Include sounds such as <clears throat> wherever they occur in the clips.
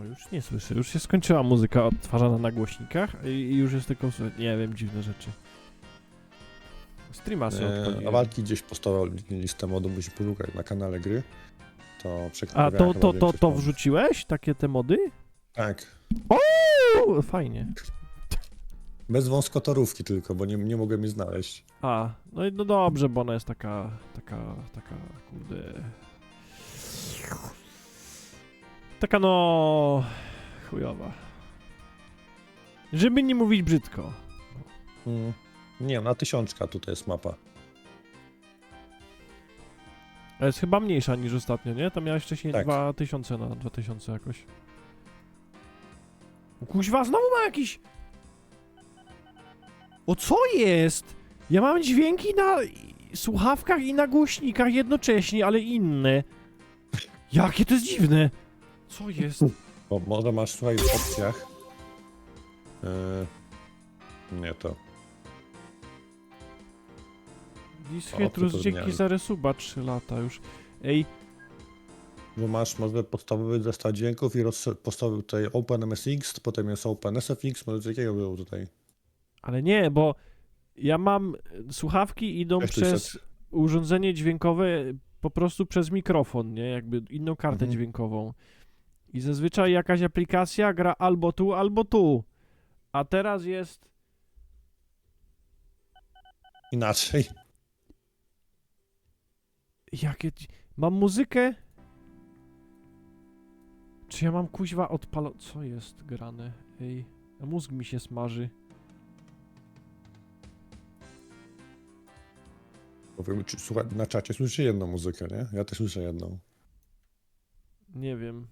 O, już nie słyszę, już się skończyła muzyka odtwarzana na głośnikach i, i już jest tylko, słychać, nie wiem, dziwne rzeczy. Streama sobie E, a odpaliłem. walki gdzieś postawił li- listę modu, musi poszukać na kanale gry. To A to, to, to, to wrzuciłeś? Takie te mody? Tak. Uuu, fajnie. Bez wąskotorówki tylko, bo nie, nie mogłem jej znaleźć. A, no i no dobrze, bo ona jest taka, taka, taka, kurde... Taka no... chujowa. Żeby nie mówić brzydko. Mm. Nie, na tysiączka tutaj jest mapa. A jest chyba mniejsza niż ostatnio, nie? To miałeś wcześniej Tak. 2000 na 2000 jakoś. O Kuźwa, znowu ma jakiś... O co jest? Ja mam dźwięki na słuchawkach i na głośnikach jednocześnie, ale inne. Jakie to jest dziwne. Co jest? Bo może masz w opcjach. E, nie to. Dishetrus, to dzięki za resuba 3 lata już. Ej, Bo masz może podstawowy zestaw dźwięków i roz, podstawowy tutaj OpenMSX, potem jest OpenSFX, może coś takiego było tutaj. ale nie, bo ja mam... Słuchawki idą Weź tu przez set. urządzenie dźwiękowe po prostu przez mikrofon, nie? Jakby inną kartę Mhm. dźwiękową. I zazwyczaj jakaś aplikacja gra albo tu, albo tu. A teraz jest... Inaczej. Jakie... Mam muzykę... Czy ja mam kuźwa odpalo... Co jest grane? Ej, a mózg mi się smaży. Powiem, czy, słuchaj, na czacie słyszę jedną muzykę, nie? Ja też słyszę jedną. Nie wiem.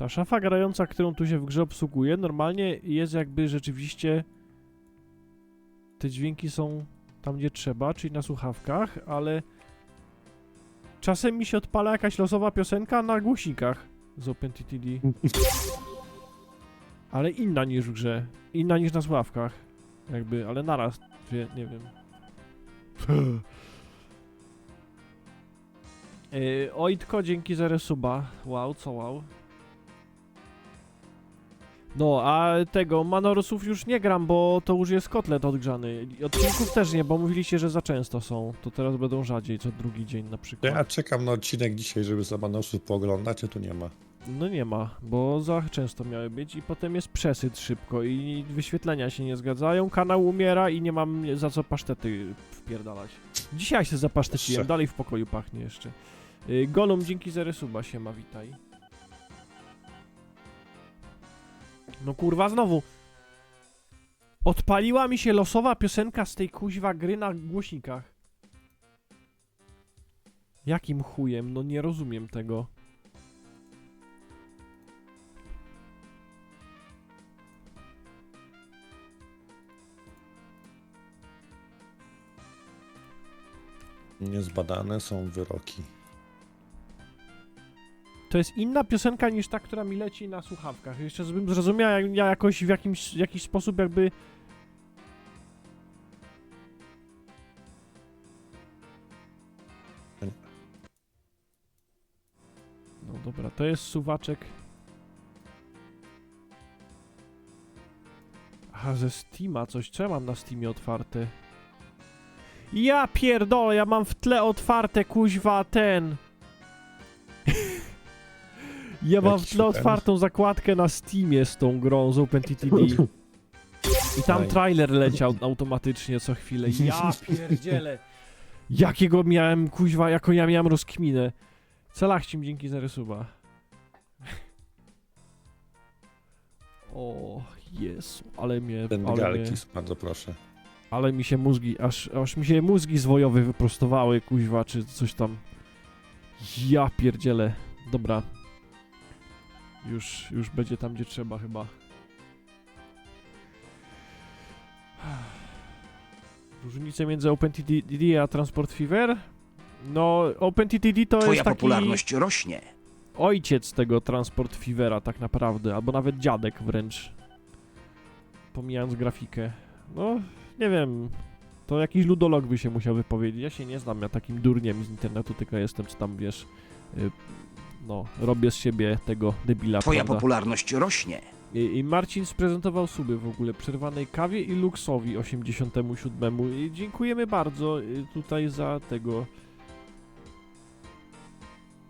Ta szafa grająca, którą tu się w grze obsługuje, normalnie jest jakby rzeczywiście te dźwięki są tam gdzie trzeba, czyli na słuchawkach, ale czasem mi się odpala jakaś losowa piosenka na głośnikach z OpenTTD. <laughs> Ale inna niż w grze. Inna niż na słuchawkach. Jakby, ale naraz, wie, nie wiem. <laughs> Yy, Ojtko, dzięki za resuba. Wow, co wow. No, a tego Manorosów już nie gram, bo to już jest kotlet odgrzany. I Odcinków też nie, bo mówiliście, że za często są. To teraz będą rzadziej, co drugi dzień na przykład. Ja czekam na odcinek dzisiaj, żeby za Manosów pooglądać, a tu nie ma. No nie ma, bo za często miały być i potem jest przesyt szybko i wyświetlenia się nie zgadzają, kanał umiera i nie mam za co pasztety wpierdalać. Dzisiaj się zapaszteciłem, dalej w pokoju pachnie jeszcze. Y, Golum, dzięki za resuba, siema, witaj. No kurwa, znowu. Odpaliła mi się losowa piosenka z tej kuźwa gry na głośnikach. Jakim chujem? No nie rozumiem tego. Niezbadane są wyroki. To jest inna piosenka niż ta, która mi leci na słuchawkach. Jeszcze żebym zrozumiał, ja jakoś w jakimś jakiś sposób jakby... No dobra, to jest suwaczek. Aha, ze Steama coś. Co ja mam na Steamie otwarte? Ja pierdolę, ja mam w tle otwarte kuźwa ten... Ja mam Jakiś ten? otwartą zakładkę na Steamie z tą grą z OpenTTD. <laughs> I tam Fajnie. trailer leciał automatycznie co chwilę. Ja pierdzielę. Jakiego miałem, kuźwa, jaką ja miałem rozkminę. Celachcim, dzięki za resuba. <laughs> O, Jezu, ale mnie, Ten ale mnie, bardzo proszę. ale mi się mózgi, aż, aż mi się mózgi zwojowe wyprostowały, kuźwa, czy coś tam. Ja pierdzielę. Dobra. Już, już będzie tam, gdzie trzeba chyba. Różnice między OpenTTD a Transport Fever? No, OpenTTD to Twoja jest taki popularność rośnie. ojciec tego Transport Fevera tak naprawdę, albo nawet dziadek wręcz. Pomijając grafikę. No, nie wiem. To jakiś ludolog by się musiał wypowiedzieć. Ja się nie znam, ja takim durniem z internetu tylko jestem, czy tam wiesz. No, robię z siebie tego debila. Twoja prawda? popularność rośnie. I, I Marcin sprezentował suby w ogóle przerwanej kawie i Luxowi 87. I dziękujemy bardzo y, tutaj za tego.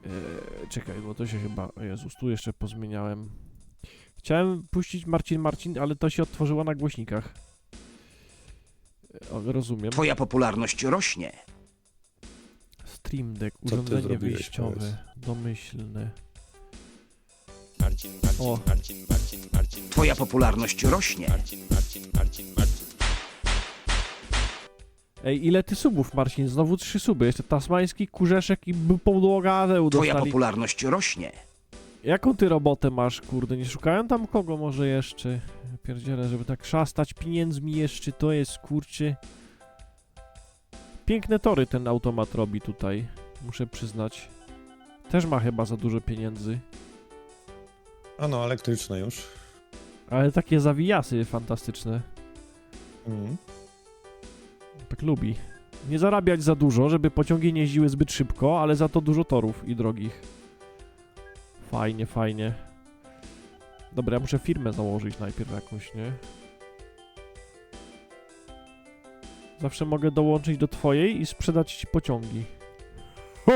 E, czekaj, bo to się chyba. Jezus, tu jeszcze pozmieniałem. Chciałem puścić Marcin Marcin, ale to się odtworzyło na głośnikach. E, rozumiem. Twoja popularność rośnie. Stream Deck, Co ty urządzenie zrobiłeś, wyjściowe, domyślne. Marcin, Marcin, O. Marcin, Marcin, Marcin. Twoja popularność Marcin, rośnie. Marcin, Marcin, Marcin, Marcin. Ej, ile ty subów, Marcin? Znowu trzy suby. Jeszcze tasmański, kurzeszek i b- podłoga Azeu Twoja dostali. popularność rośnie. Jaką ty robotę masz, kurde? Nie szukają tam kogo może jeszcze? Pierdziele, żeby tak szastać pieniędzmi jeszcze, to jest, kurczy... Piękne tory ten automat robi tutaj, muszę przyznać. Też ma chyba za dużo pieniędzy. A no, elektryczne już. Ale takie zawijasy fantastyczne. Mhm. Tak lubi. Nie zarabiać za dużo, żeby pociągi nie jeździły zbyt szybko, ale za to dużo torów i drogich. Fajnie, fajnie. Dobra, ja muszę firmę założyć najpierw jakąś, nie? Zawsze mogę dołączyć do twojej i sprzedać ci pociągi. <laughs>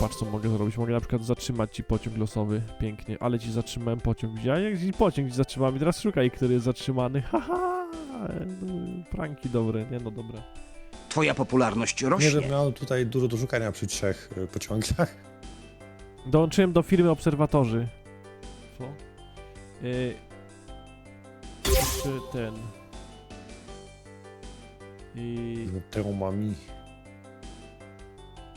Patrz co mogę zrobić. Mogę na przykład zatrzymać ci pociąg losowy. Pięknie. Ale ci zatrzymałem pociąg. Widziałeś? Jak ci pociąg ci zatrzymałem. I teraz szukaj, który jest zatrzymany. <laughs> Haha! Pranki dobre. Nie no, dobre. Twoja popularność Nie, rośnie. że miał tutaj dużo do szukania przy trzech y, pociągach. Dołączyłem do firmy Obserwatorzy. Co? Yy, jeszcze ten. I Teomami.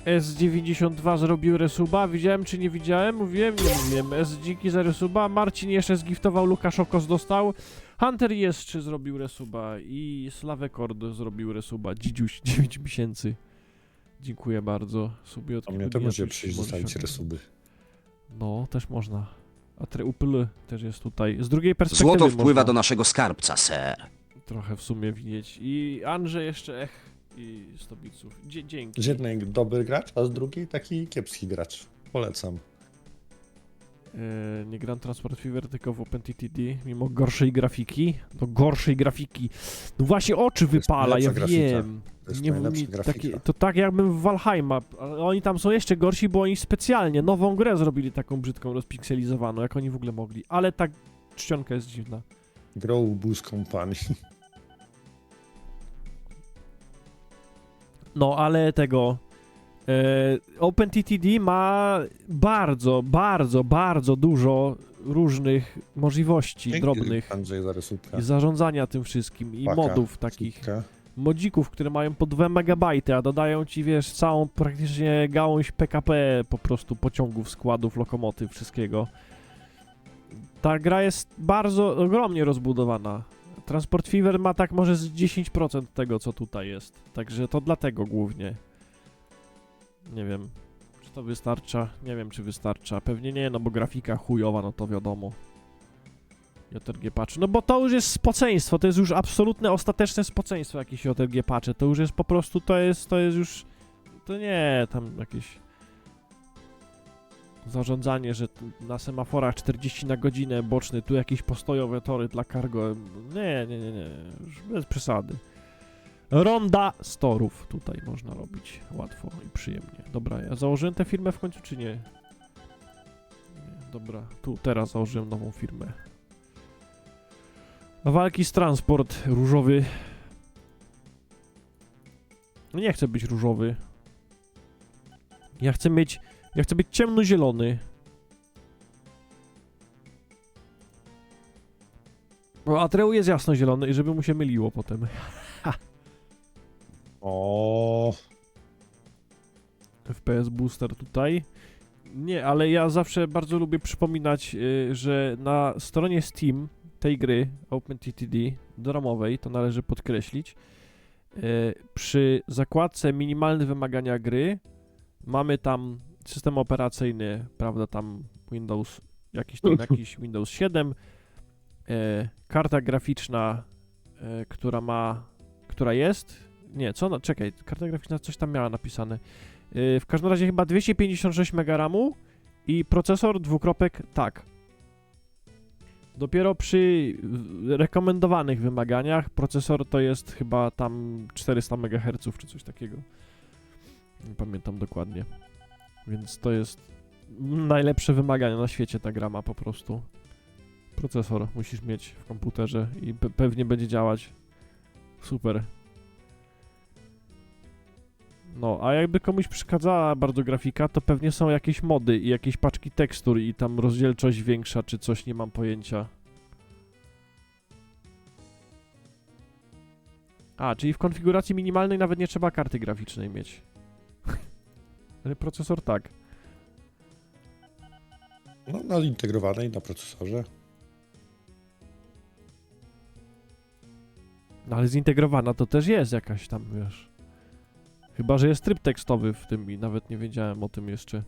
S92 zrobił resuba. Widziałem czy nie widziałem? Mówiłem, nie mówiłem. S dziki za resuba. Marcin jeszcze zgiftował, Lukasz Okos dostał. Hunter jeszcze zrobił resuba. I Slawekord zrobił resuba. Dzidziuś <laughs> 9 miesięcy. Dziękuję bardzo. Sobie od A mnie kilku będzie przyjść może zostawić się- resuby. No, też można. A Treupl też jest tutaj. Z drugiej perspektywy Złoto wpływa można do naszego skarbca, ser. trochę w sumie widzieć. I Andrzej jeszcze ech i Stobiców. Dzie dzięki. Z jednej dobry gracz, a z drugiej taki kiepski gracz. Polecam. E, nie gram Transport Fever, tylko w OpenTTD, mimo gorszej grafiki. No gorszej grafiki. No właśnie oczy wypala, ja grafika. wiem. To jest Nie mi takie, to tak jakbym w Valheima. Oni tam są jeszcze gorsi, bo oni specjalnie nową grę zrobili taką brzydką, rozpikselizowaną, jak oni w ogóle mogli. Ale ta czcionka jest dziwna. Grow Boost Company. No, ale tego. E, OpenTTD ma bardzo, bardzo, bardzo dużo różnych możliwości Dzięki, drobnych Andrzej za rysówkę. i zarządzania tym wszystkim i Paka, modów takich. rysówkę. Modzików, które mają po 2 MB, a dodają ci, wiesz, całą praktycznie gałąź PKP po prostu pociągów, składów, lokomotyw, wszystkiego. Ta gra jest bardzo ogromnie rozbudowana. Transport Fever ma tak może z 10% tego, co tutaj jest. Także to dlatego głównie. Nie wiem, czy to wystarcza. Nie wiem, czy wystarcza. Pewnie nie, no bo grafika chujowa, no to wiadomo. JRG patch. No bo to już jest spoceństwo, to jest już absolutne, ostateczne spoceństwo jakieś JRG patche. To już jest po prostu, to jest, to jest już, to nie, tam jakieś zarządzanie, że na semaforach 40 na godzinę boczny, tu jakieś postojowe tory dla cargo. Nie, nie, nie, nie, już bez przesady. Ronda z torów tutaj można robić łatwo i przyjemnie. Dobra, ja założyłem tę firmę w końcu, czy nie? dobra, tu teraz założyłem nową firmę. Walki z transport różowy. Nie chcę być różowy. Ja chcę mieć. Ja chcę być ciemnozielony. Bo Atreu jest jasnozielony i żeby mu się myliło potem. <laughs> O, FPS Booster tutaj. Nie, ale ja zawsze bardzo lubię przypominać, y, że na stronie Steam tej gry OpenTTD dramowej, to należy podkreślić, y, przy zakładce minimalne wymagania gry mamy tam system operacyjny, prawda, tam Windows, jakiś tam <laughs> jakiś Windows 7, e, karta graficzna, która ma, która jest, nie, co, ona, czekaj, karta graficzna coś tam miała napisane. E, w każdym razie chyba 256 MB RAMu i procesor dwukropek tak. Dopiero przy rekomendowanych wymaganiach procesor to jest chyba tam 400 MHz czy coś takiego. Nie pamiętam dokładnie. Więc to jest najlepsze wymagania na świecie ta gra ma po prostu. Procesor musisz mieć w komputerze i pe pewnie będzie działać super. No, a jakby komuś przeszkadzała bardzo grafika, to pewnie są jakieś mody i jakieś paczki tekstur i tam rozdzielczość większa czy coś, nie mam pojęcia. A, czyli w konfiguracji minimalnej nawet nie trzeba karty graficznej mieć. <laughs> Ale procesor tak. No, na zintegrowanej, na procesorze. No ale zintegrowana to też jest jakaś tam, wiesz. Chyba, że jest tryb tekstowy w tym i nawet nie wiedziałem o tym jeszcze.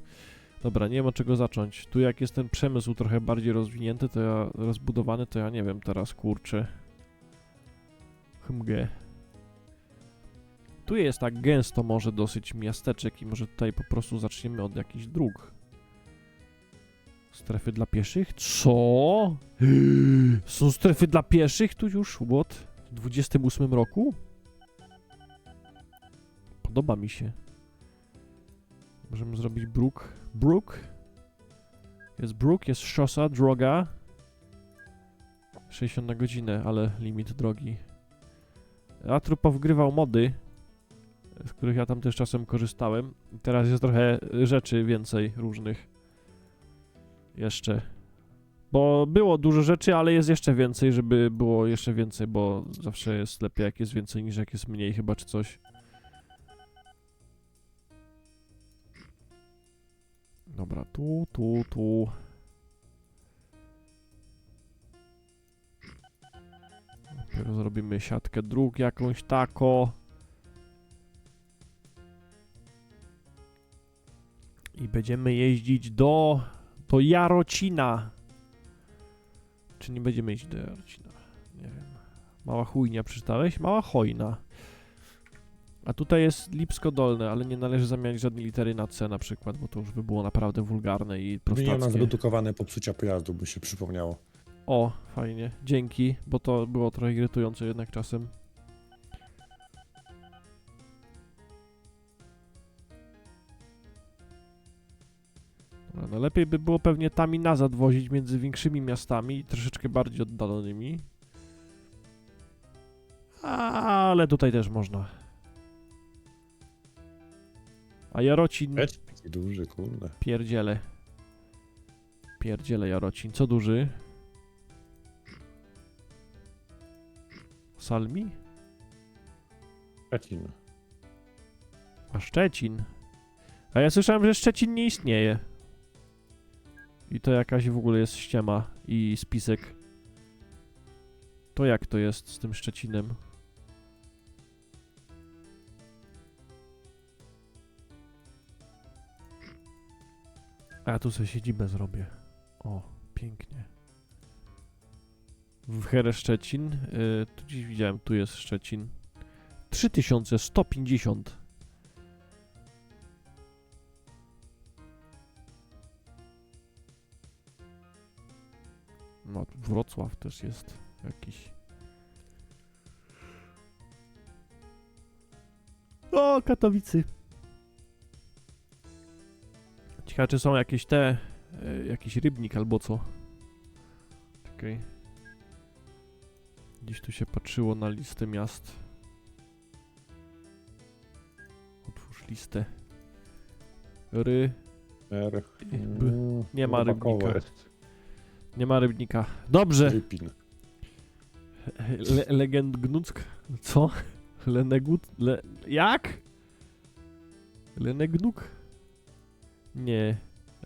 Dobra, nie ma czego zacząć. Tu jak jest ten przemysł trochę bardziej rozwinięty, to ja rozbudowany, to ja nie wiem teraz, kurczę. Hmg. Tu jest tak gęsto może dosyć miasteczek i może tutaj po prostu zaczniemy od jakichś dróg. Strefy dla pieszych? Co? <gasps> Są strefy dla pieszych tu już? What? W 28 roku? Podoba mi się. Możemy zrobić brook. Brook. Jest brook, jest szosa, droga. 60 na godzinę, ale limit drogi. Atru powgrywał mody, z których ja tam też czasem korzystałem. Teraz jest trochę rzeczy więcej różnych. Jeszcze. Bo było dużo rzeczy, ale jest jeszcze więcej, żeby było jeszcze więcej, bo zawsze jest lepiej jak jest więcej niż jak jest mniej chyba czy coś. Dobra, tu, tu, tu. Dopiero zrobimy siatkę dróg jakąś tako. I będziemy jeździć do, do Jarocina. Czy nie będziemy iść do Jarocina? Nie wiem. Mała chujnia przeczytałeś? Mała hojna. A tutaj jest Lipsko Dolne, ale nie należy zamieniać żadnej litery na C na przykład, bo to już by było naprawdę wulgarne i Zmieniona na prostackie. zredukowane popsucia pojazdu, by się przypomniało. O, fajnie. Dzięki, bo to było trochę irytujące jednak czasem. No lepiej by było pewnie tam i nazad wozić między większymi miastami i troszeczkę bardziej oddalonymi. Ale tutaj też można. A Jarocin... Taki duży, kurde. Pierdziele. Pierdziele Jarocin. Co duży? Salmi? Szczecin. A Szczecin. A ja słyszałem, że Szczecin nie istnieje. I to jakaś w ogóle jest ściema i spisek. To jak to jest z tym Szczecinem? A ja tu sobie siedzibę zrobię. O, pięknie. W Here Szczecin. y, tu gdzieś widziałem, tu jest Szczecin. 3150. No, Wrocław też jest jakiś. O, Katowicy. Ciekawe, czy są jakieś te, e, jakiś rybnik albo co. Czekaj. Gdzieś tu się patrzyło na listę miast. Otwórz listę. Ry. R. B. Nie ma rybnika. Nie ma rybnika. Dobrze. Rypin. Le legend Gnuck. Co? <laughs> Lenegut? Le jak? Lenegnuk? Nie.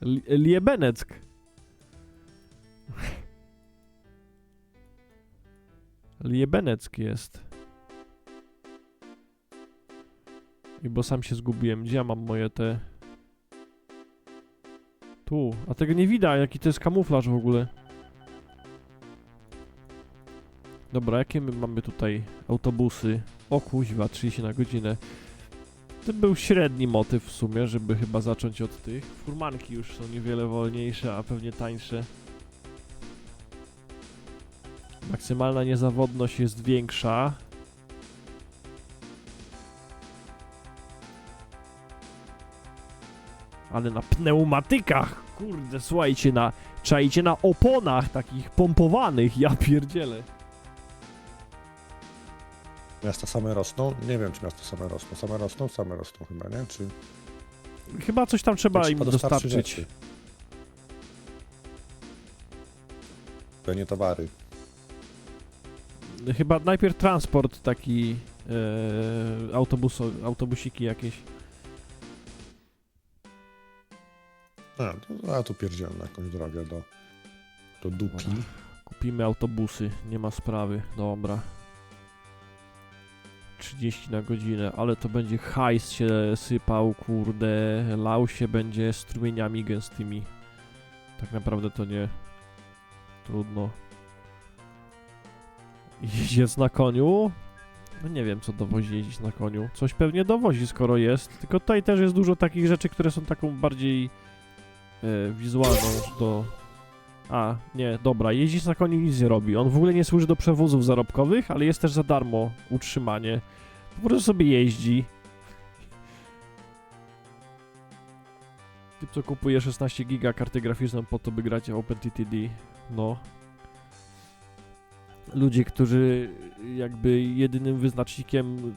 Li Liebeneck. Liebeneck jest. I bo sam się zgubiłem. Gdzie ja mam moje te... Tu. A tego nie widać, jaki to jest kamuflaż w ogóle. Dobra, jakie my mamy tutaj autobusy? O kuźwa, 30 na godzinę. Był średni motyw w sumie, żeby chyba zacząć od tych. Furmanki już są niewiele wolniejsze, a pewnie tańsze. Maksymalna niezawodność jest większa. Ale na pneumatykach! Kurde, słuchajcie, na... Czajcie na oponach takich pompowanych, ja pierdzielę. Miasta same rosną? Nie wiem, czy miasta same rosną. Same rosną? Same rosną chyba, nie? Czy Chyba coś tam trzeba czy im dostarczyć rzeczy? To nie towary. Chyba najpierw transport taki e, autobuso, autobusiki jakieś. A, to, a tu pierdziałem na jakąś drogę do, do Dupi. Kupimy autobusy, nie ma sprawy. Dobra. 30 na godzinę, ale to będzie hajs się sypał, kurde, lał się będzie strumieniami gęstymi. Tak naprawdę to nie trudno. Jeździec na koniu? No nie wiem, co dowozi jeździć na koniu. Coś pewnie dowozi, skoro jest. Tylko tutaj też jest dużo takich rzeczy, które są taką bardziej e, wizualną do... A, nie, dobra, jeździć na koniu nic nie robi. On w ogóle nie służy do przewozów zarobkowych, ale jest też za darmo utrzymanie. Po prostu sobie jeździ. Typ, co kupuje 16 giga karty graficzną po to, by grać w OpenTTD. No. Ludzie, którzy jakby jedynym wyznacznikiem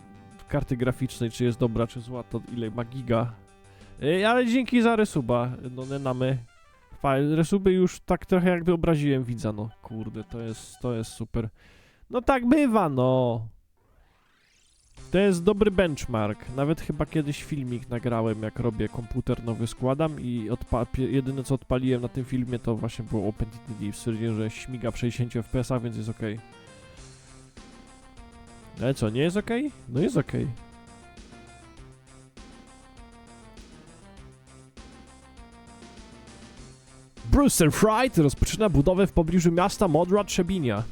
karty graficznej, czy jest dobra, czy zła, to ile ma giga. Ej, ale dzięki za resuba, no nenamy. Fajne, resuby już tak trochę jakby obraziłem widza, no kurde, to jest, to jest super. No tak bywa, no. To jest dobry benchmark. Nawet chyba kiedyś filmik nagrałem, jak robię komputer nowy składam i jedyne co odpaliłem na tym filmie to właśnie było OpenTTD. Stwierdziłem, że śmiga w 60 fps, więc jest ok. Ale co, nie jest ok? No jest ok. Brewster Fright rozpoczyna budowę w pobliżu miasta Modra Trzebinia.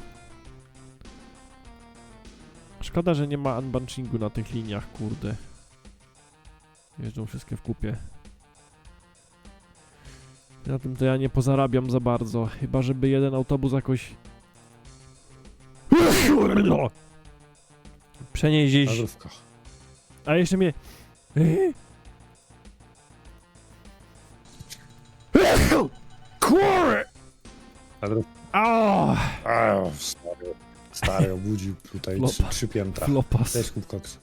Szkoda, że nie ma unbunchingu na tych liniach, kurde. Jeżdżą wszystkie w kupie. Na tym to ja nie pozarabiam za bardzo. Chyba, żeby jeden autobus jakoś... Przenieść gdzieś... A jeszcze mnie... Kurę! Na drów- O! A, stary, stary obudził tutaj Flopa. trzy, trzy piętra. Flopas. Kup koks.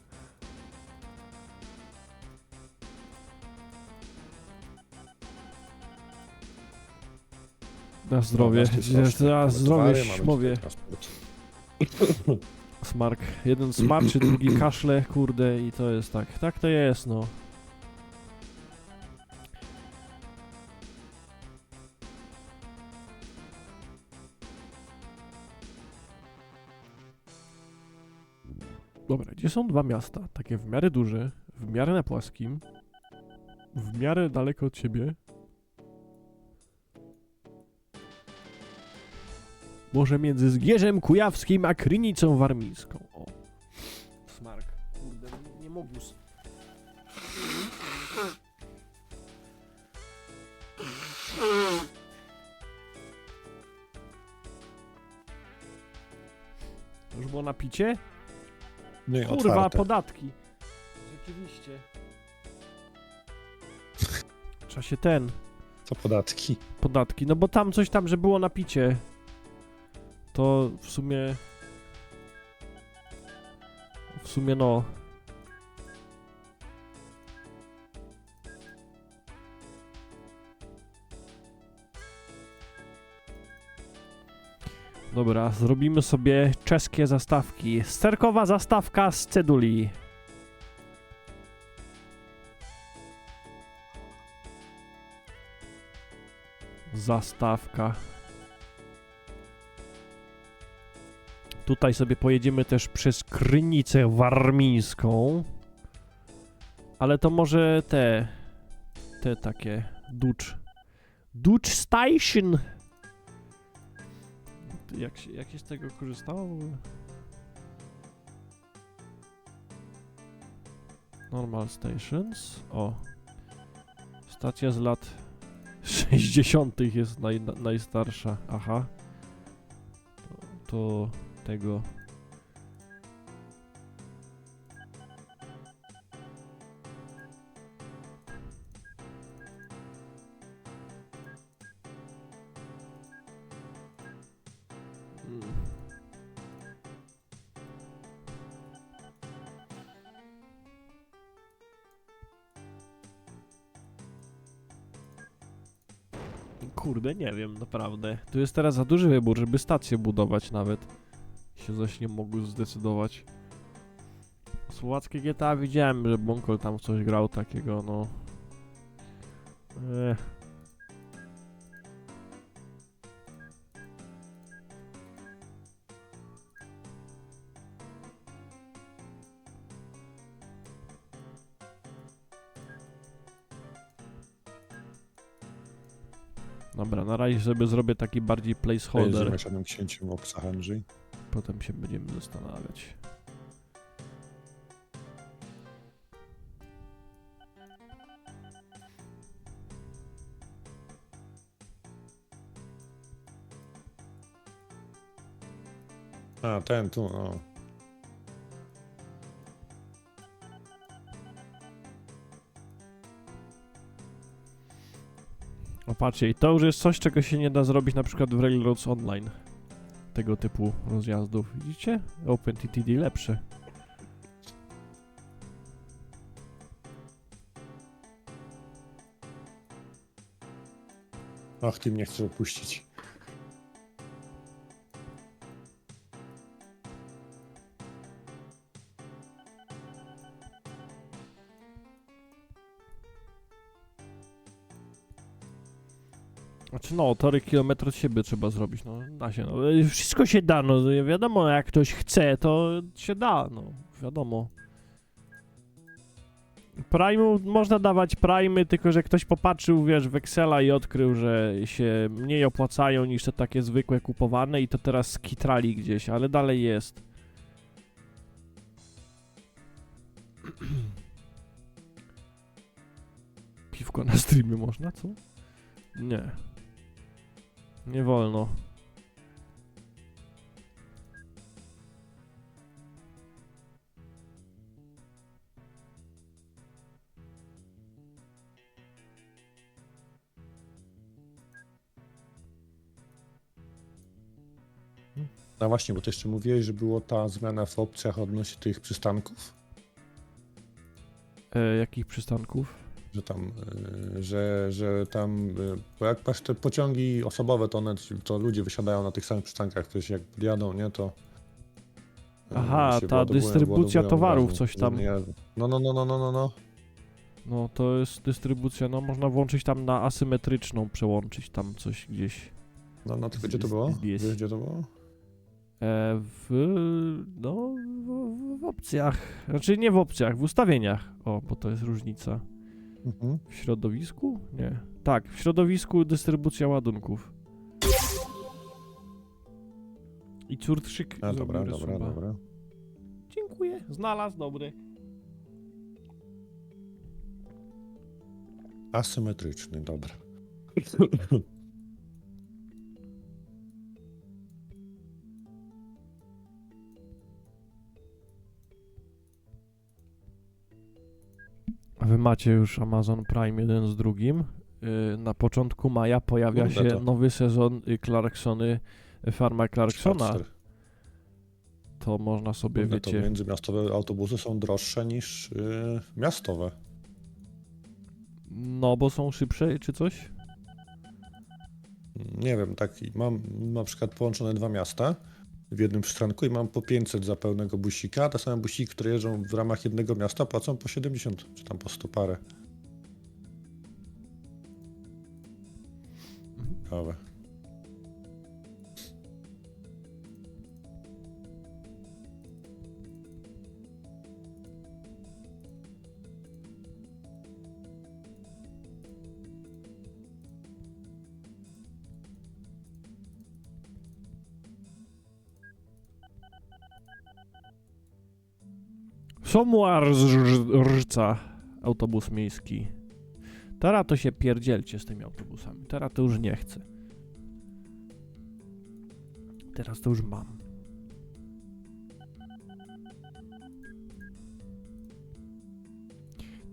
Na zdrowie. Na zdrowie, śmowie. <laughs> Smark. Jeden smarczy, drugi kaszle, kurde i to jest tak. Tak to jest, no. Dobra, gdzie są dwa miasta? Takie w miarę duże, w miarę na płaskim, w miarę daleko od siebie. Może między Zgierzem Kujawskim a Krynicą Warmińską. O. Smark. Kurde, nie, mógł. już było napicie? Nie, Kurwa, otwarte. podatki. Rzeczywiście. Trzeba się ten, Co podatki? podatki, no bo tam coś tam, że było napicie. To w sumie... W sumie no... Dobra, zrobimy sobie czeskie zastawki. Sterkowa zastawka z ceduli. Zastawka. Tutaj sobie pojedziemy też przez Krynicę Warmińską. Ale to może te... Te takie... Dutch. Dutch Station. Jak jak się z tego korzystało w ogóle? Normal Stations. O. Stacja z lat 60. jest naj, na- najstarsza. Aha. To, to tego. Kurde, nie wiem, naprawdę. Tu jest teraz za duży wybór, żeby stację budować nawet. Się zaś nie mogły zdecydować. Słowackie GTA widziałem, że Bonkol tam coś grał takiego, no. Ech. Na razie sobie zrobię taki bardziej placeholder. Siedem księciem w Opsa Henry. Potem się będziemy zastanawiać. A, ten tu, no. Patrzcie, to już jest coś, czego się nie da zrobić na przykład w Railroads Online. Tego typu rozjazdów. Widzicie? OpenTTD lepsze. Ach, ty mnie chcesz opuścić. Znaczy no, tory kilometr od siebie trzeba zrobić, no da się, no. Y, Wszystko się da, no wiadomo, jak ktoś chce, to się da, no, wiadomo. Prime można dawać primy, tylko że ktoś popatrzył, wiesz, w Excela i odkrył, że się mniej opłacają niż te takie zwykłe kupowane i to teraz skitrali gdzieś, ale dalej jest. <clears throat> Piwko na streamie można, co? Nie. Nie wolno. No właśnie, bo ty jeszcze mówiłeś, że było ta zmiana w opcjach odnośnie tych przystanków, E, jakich przystanków? Że tam, y, że, że tam, y, bo jak patrz te pociągi osobowe, to one, to ludzie wysiadają na tych samych przystankach, ktoś jak jadą, nie, to... y, Aha, ta dystrybucja towarów, coś tam. No, no, no, no, no, no, no. No to jest dystrybucja, no można włączyć tam na asymetryczną, przełączyć tam coś gdzieś. No, no, gdzie to było? Wiesz, gdzie to było? E, w, no, w, w opcjach, znaczy nie w opcjach, w ustawieniach. O, bo to jest różnica. Mhm. W środowisku? Nie. Tak, w środowisku dystrybucja ładunków. I curtrzyk A, dobra, dobra, dobra. Dziękuję. Znalazł, dobry. Asymetryczny, dobra. <laughs> Wy macie już Amazon Prime jeden z drugim. Yy, na początku maja pojawia Kurde się to. nowy sezon y, Clarksony, y, Farma Clarksona. To można sobie, Kurde, to wiecie... międzymiastowe autobusy są droższe niż y, miastowe. No, bo są szybsze czy coś? Nie wiem, tak mam na przykład połączone dwa miasta w jednym przystanku i mam po 500 za pełnego busika, te same busiki, które jeżdżą w ramach jednego miasta płacą po 70 czy tam po 100 parę. Ciekawe. Somuarżca. Autobus miejski. Teraz to się pierdzielcie z tymi autobusami. Teraz to już nie chcę. Teraz to już mam.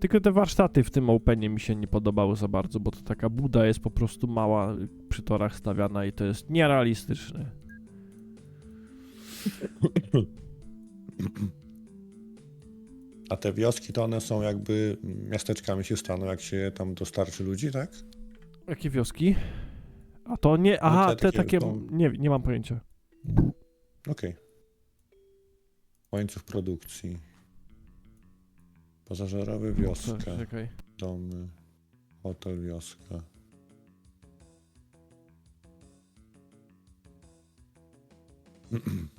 Tylko te warsztaty w tym Openie mi się nie podobały za bardzo, bo to taka buda jest po prostu mała przy torach stawiana i to jest nierealistyczne. <laughs> A te wioski to one są jakby miasteczkami się staną, jak się tam dostarczy ludzi, tak? Jakie wioski? A to nie. Aha, te te takie Nie, nie mam pojęcia. Okej. Łańcuch produkcji. Pasażerowy wioska. Co, Czekaj. Domy. Hotel wioska. <clears throat>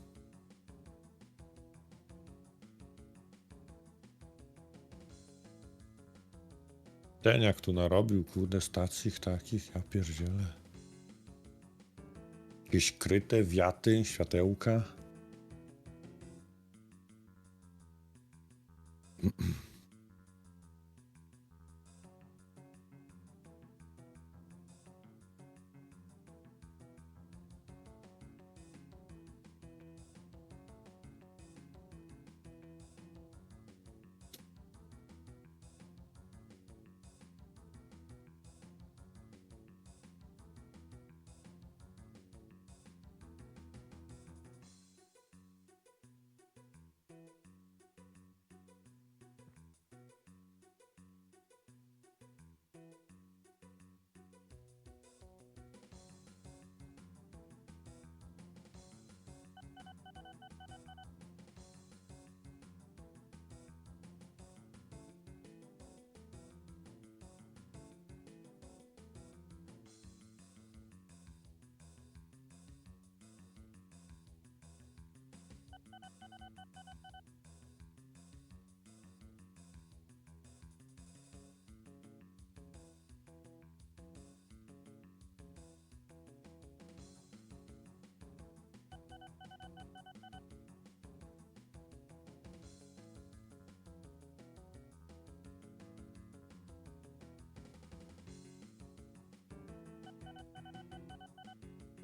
Ten jak tu narobił, kurde, stacji takich, ja pierdzielę. Jakieś kryte wiaty, światełka. <clears throat>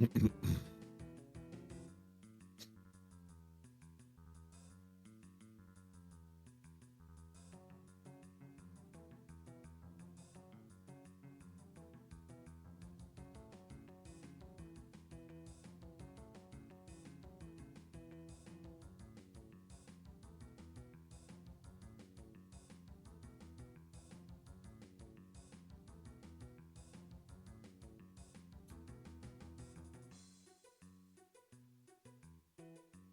フフフ。